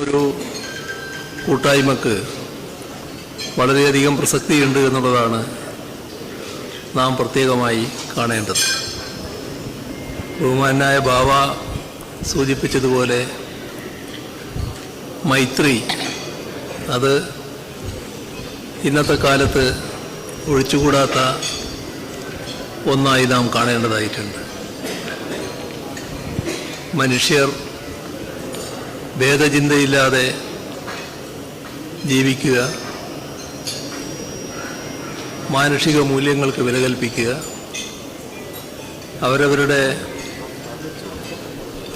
ഒരു കൂട്ടായ്മക്ക് വളരെയധികം പ്രസക്തിയുണ്ട് എന്നുള്ളതാണ് നാം പ്രത്യേകമായി കാണേണ്ടത്. ബഹുമാനായ ബാവ സൂചിപ്പിച്ചതുപോലെ മൈത്രി അത് ഇന്നത്തെ കാലത്ത് ഒഴിച്ചുകൂടാത്ത ഒന്നായി നാം കാണേണ്ടതായിട്ടുണ്ട്. മനുഷ്യർ ഭേദചിന്തയില്ലാതെ ജീവിക്കുക മാനുഷിക മൂല്യങ്ങൾക്ക് വില കൽപ്പിക്കുക അവരവരുടെ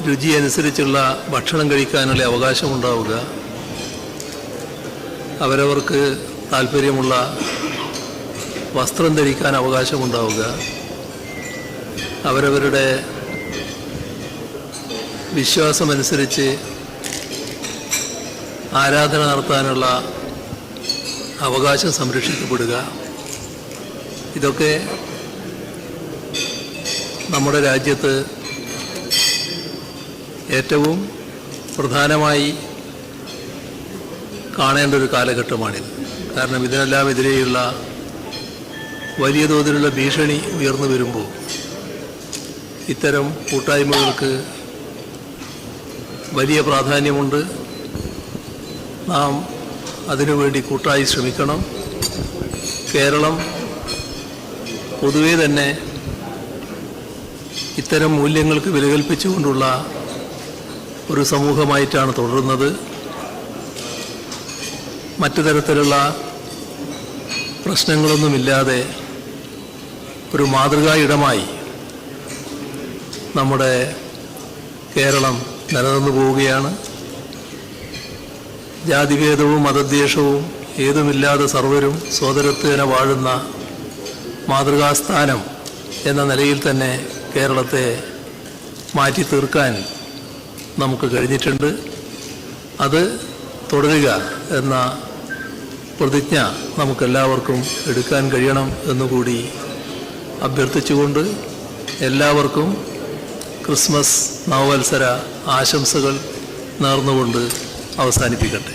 രുചി അനുസരിച്ചുള്ള ഭക്ഷണം കഴിക്കാനുള്ള അവകാശമുണ്ടാവുക അവരവർക്ക് താല്പര്യമുള്ള വസ്ത്രം ധരിക്കാൻ അവകാശമുണ്ടാവുക അവരവരുടെ വിശ്വാസമനുസരിച്ച് ആരാധന നടത്താനുള്ള അവകാശം സംരക്ഷിക്കപ്പെടുക. ഇതൊക്കെ നമ്മുടെ രാജ്യത്ത് ഏറ്റവും പ്രധാനമായി കാണേണ്ട ഒരു കാലഘട്ടമാണിത്. കാരണം ഇതിനെല്ലാം എതിരെയുള്ള വലിയ തോതിലുള്ള ഭീഷണി ഉയർന്നു വരുമ്പോൾ ഇത്തരം കൂട്ടായ്മകൾക്ക് വലിയ പ്രാധാന്യമുണ്ട്. നാം അതിനുവേണ്ടി കൂട്ടായി ശ്രമിക്കണം. കേരളം പൊതുവേ തന്നെ ഇത്തരം മൂല്യങ്ങൾക്ക് വിലകൽപ്പിച്ചുകൊണ്ടുള്ള ഒരു സമൂഹമായിട്ടാണ് തുടരുന്നത്. മറ്റു തരത്തിലുള്ള പ്രശ്നങ്ങളൊന്നുമില്ലാതെ ഒരു മാതൃകാ ഇടമായി നമ്മുടെ കേരളം നിലനിന്നു പോവുകയാണ്. ജാതിഭേദവും മതദ്വേഷവും ഏതുമില്ലാതെ സർവരും സോദരത്വേന വാഴുന്ന മാതൃകാസ്ഥാനം എന്ന നിലയിൽ തന്നെ കേരളത്തെ മാറ്റി തീർക്കാൻ നമുക്ക് കഴിഞ്ഞിട്ടുണ്ട്. അത് തുടരുക എന്ന പ്രതിജ്ഞ നമുക്കെല്ലാവർക്കും എടുക്കാൻ കഴിയണം എന്നുകൂടി അഭ്യർത്ഥിച്ചുകൊണ്ട് എല്ലാവർക്കും ക്രിസ്മസ് നവവത്സര ആശംസകൾ നേർന്നുകൊണ്ട് അവസാനിപ്പിക്കട്ടെ.